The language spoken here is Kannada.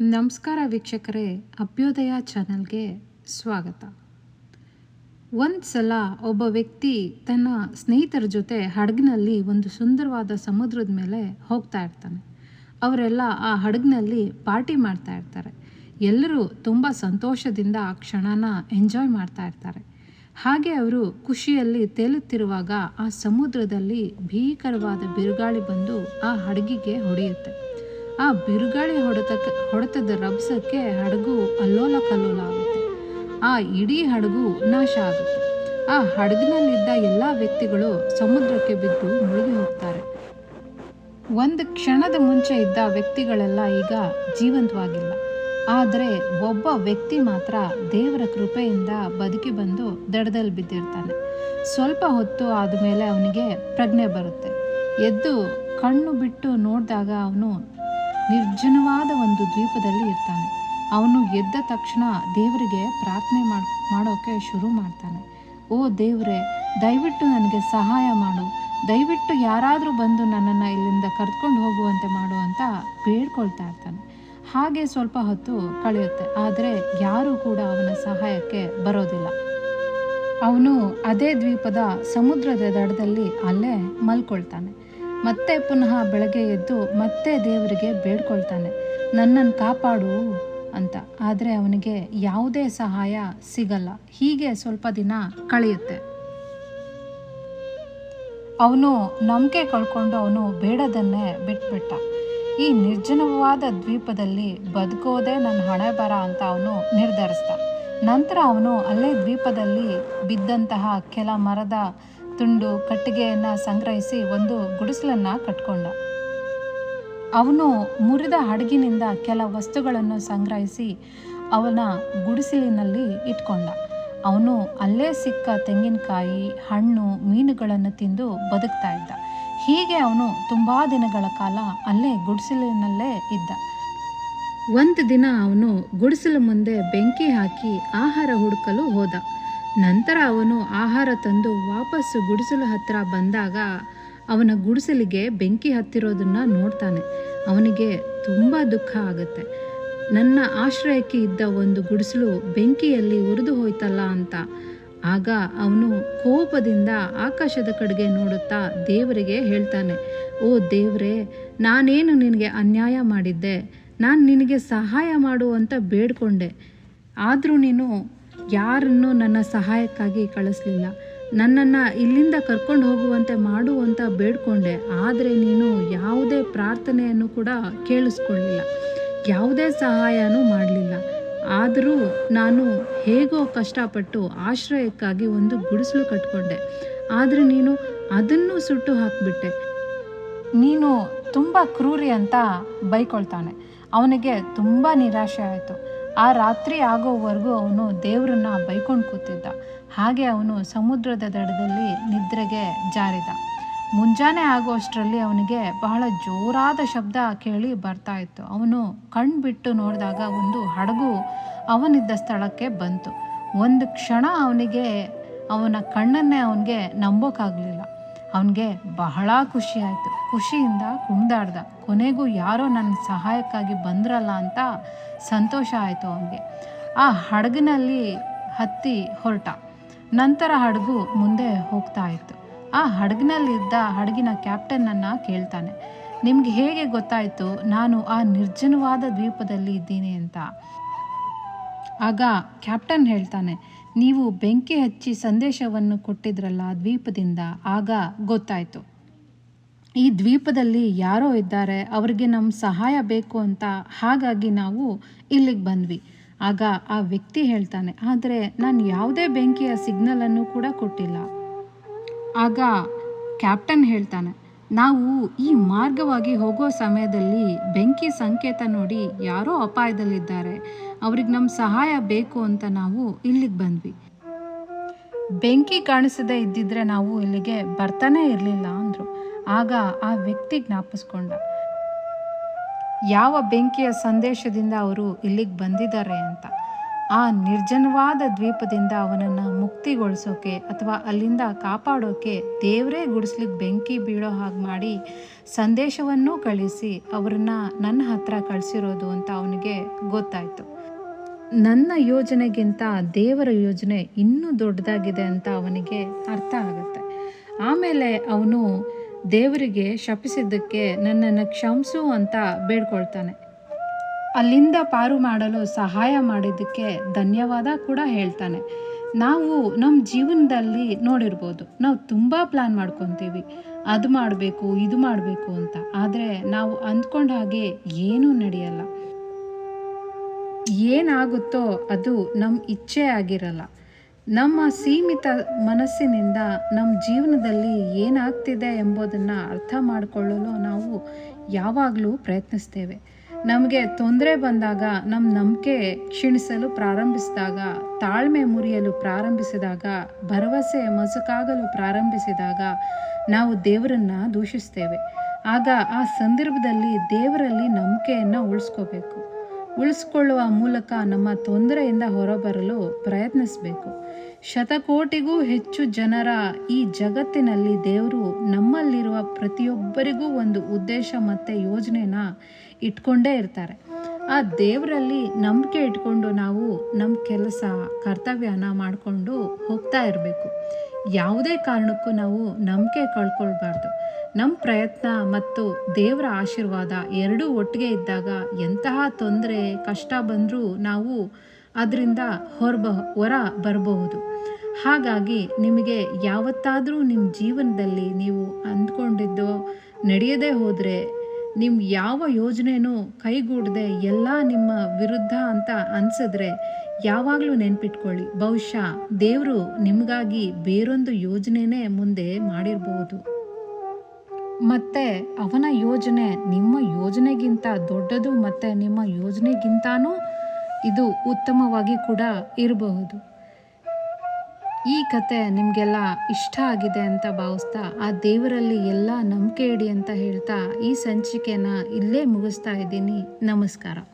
ನಮಸ್ಕಾರ ವೀಕ್ಷಕರೇ, ಅಭ್ಯೋದಯ ಚಾನಲ್ಗೆ ಸ್ವಾಗತ. ಒಂದು ಸಲ ಒಬ್ಬ ವ್ಯಕ್ತಿ ತನ್ನ ಸ್ನೇಹಿತರ ಜೊತೆ ಹಡಗಿನಲ್ಲಿ ಒಂದು ಸುಂದರವಾದ ಸಮುದ್ರದ ಮೇಲೆ ಹೋಗ್ತಾ ಇರ್ತಾನೆ. ಅವರೆಲ್ಲ ಆ ಹಡಗಿನಲ್ಲಿ ಪಾರ್ಟಿ ಮಾಡ್ತಾ ಇರ್ತಾರೆ. ಎಲ್ಲರೂ ತುಂಬ ಸಂತೋಷದಿಂದ ಆ ಕ್ಷಣನ ಎಂಜಾಯ್ ಮಾಡ್ತಾ ಇರ್ತಾರೆ. ಹಾಗೆ ಅವರು ಖುಷಿಯಲ್ಲಿ ತೇಲುತ್ತಿರುವಾಗ ಆ ಸಮುದ್ರದಲ್ಲಿ ಭೀಕರವಾದ ಬಿರುಗಾಳಿ ಬಂದು ಆ ಹಡಗಿಗೆ ಹೊಡೆಯುತ್ತೆ. ಆ ಬಿರುಗಾಳಿ ಹೊಡೆತಕ್ಕೆ ಹೊಡೆತದ ರಭಸಕ್ಕೆ ಹಡಗು ಅಲ್ಲೋಲ ಕಲ್ಲೋಲ ಆಗುತ್ತೆ. ಆ ಇಡೀ ಹಡಗು ನಾಶ ಆಗುತ್ತೆ. ಆ ಹಡಗಿನಲ್ಲಿದ್ದ ಎಲ್ಲ ವ್ಯಕ್ತಿಗಳು ಸಮುದ್ರಕ್ಕೆ ಬಿದ್ದು ಮುಳುಗಿ ಹೋಗ್ತಾರೆ. ಒಂದು ಕ್ಷಣದ ಮುಂಚೆ ಇದ್ದ ವ್ಯಕ್ತಿಗಳೆಲ್ಲ ಈಗ ಜೀವಂತವಾಗಿಲ್ಲ. ಆದರೆ ಒಬ್ಬ ವ್ಯಕ್ತಿ ಮಾತ್ರ ದೇವರ ಕೃಪೆಯಿಂದ ಬದುಕಿ ಬಂದು ದಡದಲ್ಲಿ ಬಿದ್ದಿರ್ತಾನೆ. ಸ್ವಲ್ಪ ಹೊತ್ತು ಆದಮೇಲೆ ಅವನಿಗೆ ಪ್ರಜ್ಞೆ ಬರುತ್ತೆ. ಎದ್ದು ಕಣ್ಣು ಬಿಟ್ಟು ನೋಡಿದಾಗ ಅವನು ನಿರ್ಜನವಾದ ಒಂದು ದ್ವೀಪದಲ್ಲಿ ಇರ್ತಾನೆ. ಅವನು ಎದ್ದ ತಕ್ಷಣ ದೇವರಿಗೆ ಪ್ರಾರ್ಥನೆ ಮಾಡ್ ಮಾಡೋಕ್ಕೆ ಶುರು ಮಾಡ್ತಾನೆ. ಓ ದೇವರೇ, ದಯವಿಟ್ಟು ನನಗೆ ಸಹಾಯ ಮಾಡು. ದಯವಿಟ್ಟು ಯಾರಾದರೂ ಬಂದು ನನ್ನನ್ನು ಇಲ್ಲಿಂದ ಕರ್ಕೊಂಡು ಹೋಗುವಂತೆ ಮಾಡು ಅಂತ ಬೇಡ್ಕೊಳ್ತಾ ಇರ್ತಾನೆ. ಹಾಗೆ ಸ್ವಲ್ಪ ಹೊತ್ತು ಕಳೆಯುತ್ತೆ. ಆದರೆ ಯಾರೂ ಕೂಡ ಅವನ ಸಹಾಯಕ್ಕೆ ಬರೋದಿಲ್ಲ. ಅವನು ಅದೇ ದ್ವೀಪದ ಸಮುದ್ರದ ದಡದಲ್ಲಿ ಅಲ್ಲೇ ಮಲ್ಕೊಳ್ತಾನೆ. ಮತ್ತೆ ಪುನಃ ಬೆಳಗ್ಗೆ ಎದ್ದು ಮತ್ತೆ ದೇವರಿಗೆ ಬೇಡ್ಕೊಳ್ತಾನೆ. ನನ್ನನ್ನು ಕಾಪಾಡು ಅಂತ. ಆದರೆ ಅವನಿಗೆ ಯಾವುದೇ ಸಹಾಯ ಸಿಗಲ್ಲ. ಹೀಗೆ ಸ್ವಲ್ಪ ದಿನ ಕಳೆಯುತ್ತೆ. ಅವನು ನಂಬಿಕೆ ಕಳ್ಕೊಂಡು ಅವನು ಬೇಡದನ್ನೇ ಬಿಟ್ಬಿಟ್ಟ. ಈ ನಿರ್ಜನವಾದ ದ್ವೀಪದಲ್ಲಿ ಬದುಕೋದೇ ನನ್ನ ಹಣೆ ಬರ ಅಂತ ಅವನು ನಿರ್ಧರಿಸ್ದ. ನಂತರ ಅವನು ಅಲ್ಲೇ ದ್ವೀಪದಲ್ಲಿ ಬಿದ್ದಂತಹ ಕೆಲ ಮರದ ತುಂಡು ಕಟ್ಟಿಗೆಯನ್ನು ಸಂಗ್ರಹಿಸಿ ಒಂದು ಗುಡಿಸಲನ್ನು ಕಟ್ಕೊಂಡ. ಅವನು ಮುರಿದ ಹಡಗಿನಿಂದ ಕೆಲ ವಸ್ತುಗಳನ್ನು ಸಂಗ್ರಹಿಸಿ ಅವನ ಗುಡಿಸಲಿನಲ್ಲಿ ಇಟ್ಕೊಂಡ. ಅವನು ಅಲ್ಲೇ ಸಿಕ್ಕ ತೆಂಗಿನಕಾಯಿ, ಹಣ್ಣು, ಮೀನುಗಳನ್ನು ತಿಂದು ಬದುಕ್ತಾ ಇದ್ದ. ಹೀಗೆ ಅವನು ತುಂಬ ದಿನಗಳ ಕಾಲ ಅಲ್ಲೇ ಗುಡಿಸಲಿನಲ್ಲೇ ಇದ್ದ. ಒಂದು ದಿನ ಅವನು ಗುಡಿಸಲು ಮುಂದೆ ಬೆಂಕಿ ಹಾಕಿ ಆಹಾರ ಹುಡುಕಲು ಹೋದ. ನಂತರ ಅವನು ಆಹಾರ ತಂದು ವಾಪಸ್ಸು ಗುಡಿಸಲು ಹತ್ತಿರ ಬಂದಾಗ ಅವನ ಗುಡಿಸಲಿಗೆ ಬೆಂಕಿ ಹತ್ತಿರೋದನ್ನ ನೋಡ್ತಾನೆ. ಅವನಿಗೆ ತುಂಬ ದುಃಖ ಆಗುತ್ತೆ. ನನ್ನ ಆಶ್ರಯಕ್ಕೆ ಇದ್ದ ಒಂದು ಗುಡಿಸಲು ಬೆಂಕಿಯಲ್ಲಿ ಉರಿದು ಹೋಯ್ತಲ್ಲ ಅಂತ. ಆಗ ಅವನು ಕೋಪದಿಂದ ಆಕಾಶದ ಕಡೆಗೆ ನೋಡುತ್ತಾ ದೇವರಿಗೆ ಹೇಳ್ತಾನೆ, ಓ ದೇವರೇ, ನಾನೇನು ನಿನಗೆ ಅನ್ಯಾಯ ಮಾಡಿದ್ದೆ? ನಾನು ನಿನಗೆ ಸಹಾಯ ಮಾಡು ಅಂತ ಬೇಡ್ಕೊಂಡೆ. ಆದರೂ ನೀನು ಯಾರನ್ನು ನನ್ನ ಸಹಾಯಕ್ಕಾಗಿ ಕಳಿಸ್ಲಿಲ್ಲ. ನನ್ನನ್ನು ಇಲ್ಲಿಂದ ಕರ್ಕೊಂಡು ಹೋಗುವಂತೆ ಮಾಡು ಅಂತ ಬೇಡ್ಕೊಂಡೆ. ಆದರೆ ನೀನು ಯಾವುದೇ ಪ್ರಾರ್ಥನೆಯನ್ನು ಕೂಡ ಕೇಳಿಸ್ಕೊಳ್ಳಿಲ್ಲ. ಯಾವುದೇ ಸಹಾಯನೂ ಮಾಡಲಿಲ್ಲ. ಆದರೂ ನಾನು ಹೇಗೋ ಕಷ್ಟಪಟ್ಟು ಆಶ್ರಯಕ್ಕಾಗಿ ಒಂದು ಗುಡಿಸಲು ಕಟ್ಕೊಂಡೆ. ಆದರೆ ನೀನು ಅದನ್ನು ಸುಟ್ಟು ಹಾಕಿಬಿಟ್ಟೆ. ನೀನು ತುಂಬ ಕ್ರೂರಿ ಅಂತ ಬೈಕೊಳ್ತಾನೆ. ಅವನಿಗೆ ತುಂಬ ನಿರಾಶೆ ಆಯಿತು. ಆ ರಾತ್ರಿ ಆಗೋವರೆಗೂ ಅವನು ದೇವರನ್ನ ಬೈಕೊಂಡು ಕೂತಿದ್ದ. ಹಾಗೆ ಅವನು ಸಮುದ್ರದ ದಡದಲ್ಲಿ ನಿದ್ರೆಗೆ ಜಾರಿದ. ಮುಂಜಾನೆ ಆಗೋಷ್ಟರಲ್ಲಿ ಅವನಿಗೆ ಬಹಳ ಜೋರಾದ ಶಬ್ದ ಕೇಳಿ ಬರ್ತಾ ಇತ್ತು. ಅವನು ಕಣ್ಣು ಬಿಟ್ಟು ನೋಡಿದಾಗ ಒಂದು ಹಡಗು ಅವನಿದ್ದ ಸ್ಥಳಕ್ಕೆ ಬಂತು. ಒಂದು ಕ್ಷಣ ಅವನಿಗೆ, ಅವನ ಕಣ್ಣನ್ನೇ ಅವನಿಗೆ ನಂಬೋಕ್ಕಾಗಲಿಲ್ಲ ಅವನಿಗೆ ಬಹಳ ಖುಷಿ ಆಯಿತು. ಖುಷಿಯಿಂದ ಕುಣಿದಾಡ್ದ. ಕೊನೆಗೂ ಯಾರೋ ನನ್ನ ಸಹಾಯಕ್ಕಾಗಿ ಬಂದ್ರಲ್ಲ ಅಂತ ಸಂತೋಷ ಆಯಿತು ಅವನಿಗೆ. ಆ ಹಡಗಿನಲ್ಲಿ ಹತ್ತಿ ಹೊರಟ. ನಂತರ ಹಡಗು ಮುಂದೆ ಹೋಗ್ತಾ ಇತ್ತು. ಆ ಹಡಗಿನಲ್ಲಿದ್ದ ಹಡಗಿನ ಕ್ಯಾಪ್ಟನ್ನನ್ನು ಕೇಳ್ತಾನೆ, ನಿಮ್ಗೆ ಹೇಗೆ ಗೊತ್ತಾಯಿತು? ನಾನು ಆ ನಿರ್ಜನವಾದ ದ್ವೀಪದಲ್ಲಿ ಇದ್ದೀನಿ ಅಂತ. ಆಗ ಕ್ಯಾಪ್ಟನ್ ಹೇಳ್ತಾನೆ ನೀವು ಬೆಂಕಿ ಹಚ್ಚಿ ಸಂದೇಶವನ್ನು ಕೊಟ್ಟಿದ್ರಲ್ಲ ದ್ವೀಪದಿಂದ, ಆಗ ಗೊತ್ತಾಯಿತು. ಈ ದ್ವೀಪದಲ್ಲಿ ಯಾರೋ ಇದ್ದಾರೆ, ಅವರಿಗೆ ನಮ್ಮ ಸಹಾಯ ಬೇಕು ಅಂತ ಹಾಗಾಗಿ ನಾವು ಇಲ್ಲಿಗೆ ಬಂದ್ವಿ. ಆಗ ಆ ವ್ಯಕ್ತಿ ಹೇಳ್ತಾನೆ, ಆದರೆ ನಾನು ಯಾವುದೇ ಬೆಂಕಿಯ ಸಿಗ್ನಲನ್ನು ಕೂಡ ಕೊಟ್ಟಿಲ್ಲ. ಆಗ ಕ್ಯಾಪ್ಟನ್ ಹೇಳ್ತಾನೆ ನಾವು ಈ ಮಾರ್ಗವಾಗಿ ಹೋಗೋ ಸಮಯದಲ್ಲಿ ಬೆಂಕಿ ಸಂಕೇತ ನೋಡಿ ಯಾರೋ ಅಪಾಯದಲ್ಲಿದ್ದಾರೆ. ಅವ್ರಿಗೆ ನಮ್ಮ ಸಹಾಯ ಬೇಕು ಅಂತ ನಾವು ಇಲ್ಲಿಗೆ ಬಂದ್ವಿ. ಬೆಂಕಿ ಕಾಣಿಸದೇ ಇದ್ದಿದ್ರೆ ನಾವು ಇಲ್ಲಿಗೆ ಬರ್ತಾನೆ ಇರಲಿಲ್ಲ ಅಂದರು. ಆಗ ಆ ವ್ಯಕ್ತಿ ಜ್ಞಾಪಿಸ್ಕೊಂಡ. ಯಾವ ಬೆಂಕಿಯ ಸಂದೇಶದಿಂದ ಅವರು ಇಲ್ಲಿಗೆ ಬಂದಿದ್ದಾರೆ ಅಂತ. ಆ ನಿರ್ಜನವಾದ ದ್ವೀಪದಿಂದ ಅವನನ್ನು ಮುಕ್ತಿಗೊಳಿಸೋಕೆ ಅಥವಾ ಅಲ್ಲಿಂದ ಕಾಪಾಡೋಕೆ ದೇವರೇ ಗುಡಿಸ್ಲಿಕ್ಕೆ ಬೆಂಕಿ ಬೀಳೋ ಹಾಗೆ ಮಾಡಿ ಸಂದೇಶವನ್ನೂ ಕಳಿಸಿ ಅವರನ್ನು ನನ್ನ ಹತ್ರ ಕಳಿಸಿರೋದು ಅಂತ ಅವನಿಗೆ ಗೊತ್ತಾಯಿತು. ನನ್ನ ಯೋಜನೆಗಿಂತ ದೇವರ ಯೋಜನೆ ಇನ್ನೂ ದೊಡ್ಡದಾಗಿದೆ ಅಂತ ಅವನಿಗೆ ಅರ್ಥ ಆಗುತ್ತೆ. ಆಮೇಲೆ ಅವನು ದೇವರಿಗೆ ಶಪಿಸಿದ್ದಕ್ಕೆ ನನ್ನನ್ನು ಕ್ಷಮಿಸು ಅಂತ ಬೇಡ್ಕೊಳ್ತಾನೆ. ಅಲ್ಲಿಂದ ಪಾರು ಮಾಡಲು ಸಹಾಯ ಮಾಡಿದ್ದಕ್ಕೆ ಧನ್ಯವಾದ ಕೂಡ ಹೇಳ್ತಾನೆ. ನಾವು ನಮ್ಮ ಜೀವನದಲ್ಲಿ ನೋಡಿರ್ಬೋದು, ನಾವು ತುಂಬ ಪ್ಲ್ಯಾನ್ ಮಾಡ್ಕೊತೀವಿ. ಅದು ಮಾಡಬೇಕು, ಇದು ಮಾಡಬೇಕು ಅಂತ. ಆದರೆ ನಾವು ಅಂದ್ಕೊಂಡ ಹಾಗೆ ಏನೂ ನಡೆಯಲ್ಲ. ಏನಾಗುತ್ತೋ ಅದು ನಮ್ಮ ಇಚ್ಛೆ ಆಗಿರಲ್ಲ. ನಮ್ಮ ಸೀಮಿತ ಮನಸ್ಸಿನಿಂದ ನಮ್ಮ ಜೀವನದಲ್ಲಿ ಏನಾಗ್ತಿದೆ ಎಂಬುದನ್ನು ಅರ್ಥ ಮಾಡಿಕೊಳ್ಳಲು ನಾವು ಯಾವಾಗಲೂ ಪ್ರಯತ್ನಿಸ್ತೇವೆ. ನಮಗೆ ತೊಂದರೆ ಬಂದಾಗ ನಮ್ಮ ನಂಬಿಕೆ ಕ್ಷೀಣಿಸಲು ಪ್ರಾರಂಭಿಸಿದಾಗ, ತಾಳ್ಮೆ ಮುರಿಯಲು ಪ್ರಾರಂಭಿಸಿದಾಗ, ಭರವಸೆ ಮಸುಕಾಗಲು ಪ್ರಾರಂಭಿಸಿದಾಗ ನಾವು ದೇವರನ್ನು ದೂಷಿಸ್ತೇವೆ. ಆಗ ಆ ಸಂದರ್ಭದಲ್ಲಿ ದೇವರಲ್ಲಿ ನಂಬಿಕೆಯನ್ನು ಉಳಿಸ್ಕೋಬೇಕು. ಉಳಿಸ್ಕೊಳ್ಳುವ ಮೂಲಕ ನಮ್ಮ ತೊಂದರೆಯಿಂದ ಹೊರಬರಲು ಪ್ರಯತ್ನಿಸಬೇಕು. ಶತಕೋಟಿಗೂ ಹೆಚ್ಚು ಜನರ ಈ ಜಗತ್ತಿನಲ್ಲಿ ದೇವರು ನಮ್ಮಲ್ಲಿರುವ ಪ್ರತಿಯೊಬ್ಬರಿಗೂ ಒಂದು ಉದ್ದೇಶ ಮತ್ತು ಯೋಜನೆನ ಇಟ್ಕೊಂಡೇ ಇರ್ತಾರೆ. ಆ ದೇವರಲ್ಲಿ ನಂಬಿಕೆ ಇಟ್ಕೊಂಡು ನಾವು ನಮ್ಮ ಕೆಲಸ, ಕರ್ತವ್ಯನ ಮಾಡಿಕೊಂಡು ಹೋಗ್ತಾ ಇರಬೇಕು. ಯಾವುದೇ ಕಾರಣಕ್ಕೂ ನಾವು ನಂಬಿಕೆ ಕಳ್ಕೊಳ್ಬಾರ್ದು. ನಮ್ಮ ಪ್ರಯತ್ನ ಮತ್ತು ದೇವರ ಆಶೀರ್ವಾದ ಎರಡೂ ಒಟ್ಟಿಗೆ ಇದ್ದಾಗ ಎಂತಹ ತೊಂದರೆ, ಕಷ್ಟ ಬಂದರೂ ನಾವು ಅದರಿಂದ ಹೊರಬ ಹೊರ ಬರಬಹುದು. ಹಾಗಾಗಿ ನಿಮಗೆ ಯಾವತ್ತಾದರೂ ನಿಮ್ಮ ಜೀವನದಲ್ಲಿ ನೀವು ಅಂದ್ಕೊಂಡಿದ್ದು, ನಡೆಯದೇ ಹೋದರೆ ನಿಮ್ಮ ಯಾವ ಯೋಜನೆಯೂ ಕೈಗೂಡದೆ ಎಲ್ಲ ನಿಮ್ಮ ವಿರುದ್ಧ ಅಂತ ಅನಿಸಿದ್ರೆ ಯಾವಾಗಲೂ ನೆನ್ಪಿಟ್ಕೊಳ್ಳಿ. ಬಹುಶಃ ದೇವರು ನಿಮಗಾಗಿ ಬೇರೊಂದು ಯೋಜನೆಯೇ ಮುಂದೆ ಮಾಡಿರಬಹುದು ಮತ್ತು ಅವನ ಯೋಜನೆ ನಿಮ್ಮ ಯೋಜನೆಗಿಂತ ದೊಡ್ಡದು ಮತ್ತು ನಿಮ್ಮ ಯೋಜನೆಗಿಂತಾನೂ ಇದು ಉತ್ತಮವಾಗಿ ಕೂಡ ಇರಬಹುದು. ಈ ಕತೆ ನಿಮಗೆಲ್ಲ ಇಷ್ಟ ಆಗಿದೆ ಅಂತ ಭಾವಿಸ್ತಾ ಆ ದೇವರಲ್ಲಿ ಎಲ್ಲ ನಂಬಿಕೆ ಇಡಿ ಅಂತ ಹೇಳ್ತಾ ಈ ಸಂಚಿಕೆನ ಇಲ್ಲೇ ಮುಗಿಸ್ತಾ ಇದ್ದೀನಿ. ನಮಸ್ಕಾರ.